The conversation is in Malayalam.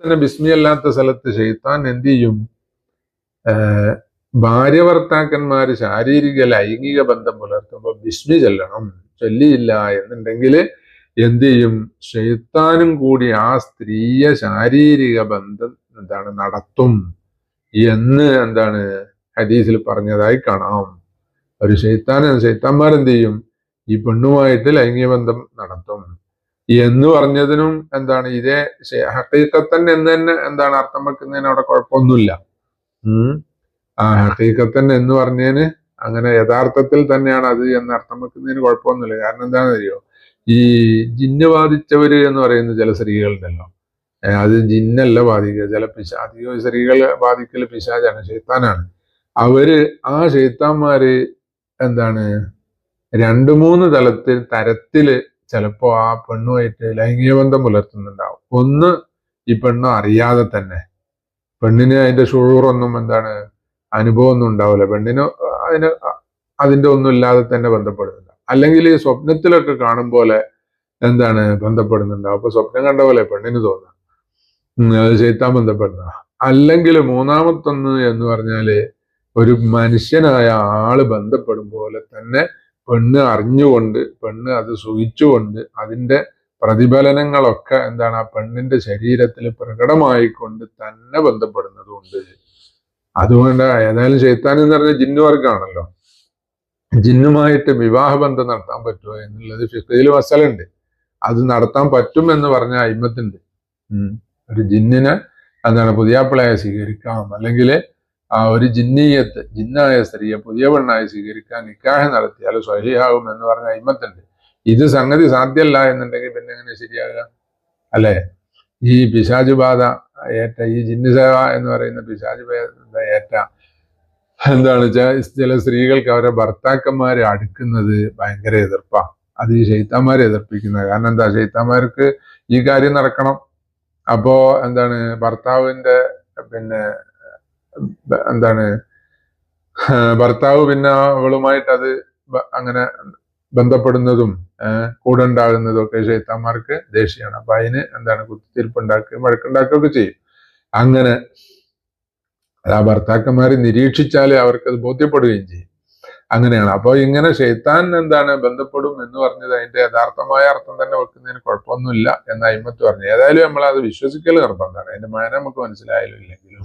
തന്നെ ബിസ്മി അല്ലാത്ത സ്ഥലത്ത് ഷെയ്ത്താൻ എന്ത് ചെയ്യും? ഭാര്യ ഭർത്താക്കന്മാർ ശാരീരിക ലൈംഗിക ബന്ധം പുലർത്തുമ്പോൾ ബിസ്മി ചെല്ലണം ചൊല്ലിയില്ല എന്നുണ്ടെങ്കിൽ എന്ത് ചെയ്യും? ഷെയ്ത്താനും കൂടി ആ സ്ത്രീയെ ശാരീരിക ബന്ധം എന്താണ് നടത്തും എന്ന് എന്താണ് ഹദീസിൽ പറഞ്ഞതായി കാണാം. ഒരു ഷെയ്ത്താൻ ഷെയ്ത്താന്മാർ എന്ത് ചെയ്യും? ഈ പെണ്ണുമായിട്ട് ലൈംഗിക ബന്ധം നടത്തും. എന്ന് പറഞ്ഞതിനും എന്താണ് ഇതേ ഹക്കീക്കത്തൻ എന്ന് തന്നെ എന്താണ് അർത്ഥം വെക്കുന്നതിന് അവിടെ കുഴപ്പമൊന്നുമില്ല. ആ ഹക്കീക്കത്തൻ എന്ന് പറഞ്ഞതിന് അങ്ങനെ യഥാർത്ഥത്തിൽ തന്നെയാണ് അത് എന്ന് അർത്ഥം വെക്കുന്നതിന് കുഴപ്പമൊന്നുമില്ല. കാരണം എന്താണെന്ന് അറിയോ? ഈ ജിന്ന് ബാധിച്ചവര് എന്ന് പറയുന്ന ചില സ്ത്രീകളുണ്ടല്ലോ. അത് ജിന്നല്ല ബാധിക്കുക. ചില പിശാ അധികം സ്ത്രീകൾ ബാധിക്കൽ പിശാചാണ് ഷെയ്ത്താനാണ് അവർ ആ ഷെയ്ത്താന്മാര് എന്താണ് രണ്ടു മൂന്ന് തലത്തിൽ തരത്തിൽ ചിലപ്പോ ആ പെണ്ണുമായിട്ട് ലൈംഗിക ബന്ധം പുലർത്തുന്നുണ്ടാവും. ഒന്ന് ഈ പെണ്ണ് അറിയാതെ തന്നെ. പെണ്ണിന് അതിന്റെ ഷുഴൂറൊന്നും എന്താണ് അനുഭവം ഒന്നും ഉണ്ടാവില്ല. പെണ്ണിന് അതിന് അതിന്റെ ഒന്നും ഇല്ലാതെ തന്നെ ബന്ധപ്പെടുന്നില്ല. അല്ലെങ്കിൽ ഈ സ്വപ്നത്തിലൊക്കെ കാണും പോലെ എന്താണ് ബന്ധപ്പെടുന്നുണ്ടാവും. അപ്പൊ സ്വപ്നം കണ്ട പോലെ പെണ്ണിന് തോന്നാം. അത് ചെയ്ത്താൻ ബന്ധപ്പെടുന്ന അല്ലെങ്കിൽ മൂന്നാമത്തൊന്ന് എന്ന് പറഞ്ഞാൽ ഒരു മനുഷ്യനായ ആൾ ബന്ധപ്പെടും പോലെ തന്നെ പെണ്ണ് അറിഞ്ഞുകൊണ്ട് പെണ്ണ് അത് സുഖിച്ചുകൊണ്ട് അതിന്റെ പ്രതിഫലനങ്ങളൊക്കെ എന്താണ് ആ പെണ്ണിന്റെ ശരീരത്തിൽ പ്രകടമായിക്കൊണ്ട് തന്നെ ബന്ധപ്പെടുന്നതുകൊണ്ട് അതുകൊണ്ട് ഏതായാലും ചെയ്ത്താൻ എന്ന് പറഞ്ഞ ജിന്നുവർക്കാണല്ലോ ജിന്നുമായിട്ട് വിവാഹബന്ധം നടത്താൻ പറ്റുമോ എന്നുള്ളത് ഫിഖയിൽ വസലുണ്ട് അത് നടത്താൻ പറ്റും എന്ന് പറഞ്ഞ അയിമത്തുണ്ട്. ഒരു ജിന്നിനെ എന്താണ് പുതിയാപ്പിളയെ സ്വീകരിക്കാം. അല്ലെങ്കിൽ ആ ഒരു ജിന്നീയത്ത് ജിന്നായ സ്ത്രീയെ പുതിയ പെണ്ണായി സ്വീകരിക്കാൻ നിക്കാഹ് നടത്തിയാൽ സ്വഹിയാകും എന്ന് പറഞ്ഞ അയിമത്തുണ്ട്. ഇത് സംഗതി സാധ്യമല്ല എന്നുണ്ടെങ്കിൽ പിന്നെ എങ്ങനെ ശരിയാകുക അല്ലെ? ഈ പിശാചു ബാധ ഏറ്റ ഈ ജിന്നു സേവ എന്ന് പറയുന്ന ബാധ ഏറ്റ? എന്താണ് വെച്ചാൽ ചില സ്ത്രീകൾക്ക് അവരെ ഭർത്താക്കന്മാരെ അടുക്കുന്നത് ഭയങ്കര എതിർപ്പാണ് അത് ഈ ഷെയ്ത്താന്മാരെ എതിർപ്പിക്കുന്നത് കാരണം എന്താ? ഷെയ്ത്താന്മാർക്ക് ഈ കാര്യം നടക്കണം. അപ്പോ എന്താണ് ഭർത്താവിന്റെ പിന്നെ എന്താണ് ഭർത്താവ് പിന്നെ അവളുമായിട്ട് അത് അങ്ങനെ ബന്ധപ്പെടുന്നതും ഏഹ് കൂടെ ഉണ്ടാകുന്നതും ഒക്കെ ഷെയ്ത്താന്മാർക്ക് ദേഷ്യമാണ് അപ്പൊ അതിന് എന്താണ് കുത്തിത്തിരിപ്പുണ്ടാക്കുകയും വഴക്കുണ്ടാക്കുകയൊക്കെ ചെയ്യും. അങ്ങനെ ആ ഭർത്താക്കന്മാരെ നിരീക്ഷിച്ചാലേ അവർക്കത് ബോധ്യപ്പെടുകയും ചെയ്യും. അങ്ങനെയാണ്. അപ്പോൾ ഇങ്ങനെ ഷെയ്ത്താൻ എന്താണ് ബന്ധപ്പെടും എന്ന് പറഞ്ഞത് അതിന്റെ യഥാർത്ഥമായ അർത്ഥം തന്നെ വെക്കുന്നതിന് കുഴപ്പമൊന്നുമില്ല എന്ന് അയിമത്ത് പറഞ്ഞു. ഏതായാലും നമ്മൾ അത് വിശ്വസിക്കൽ നിർബന്ധമാണ്. അതിന്റെ മാന നമുക്ക് മനസ്സിലായാലും ഇല്ലെങ്കിലും.